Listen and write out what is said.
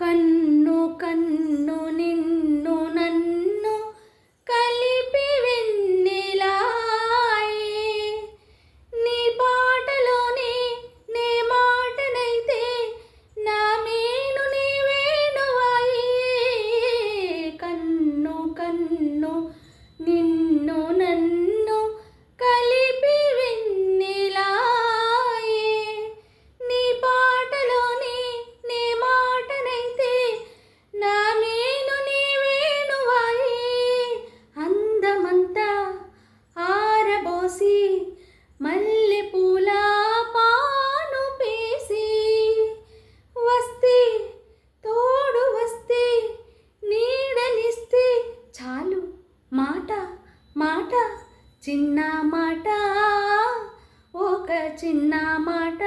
കണ്ണു കണ്ണു మాట చిన్న మాట ఒక చిన్న మాట.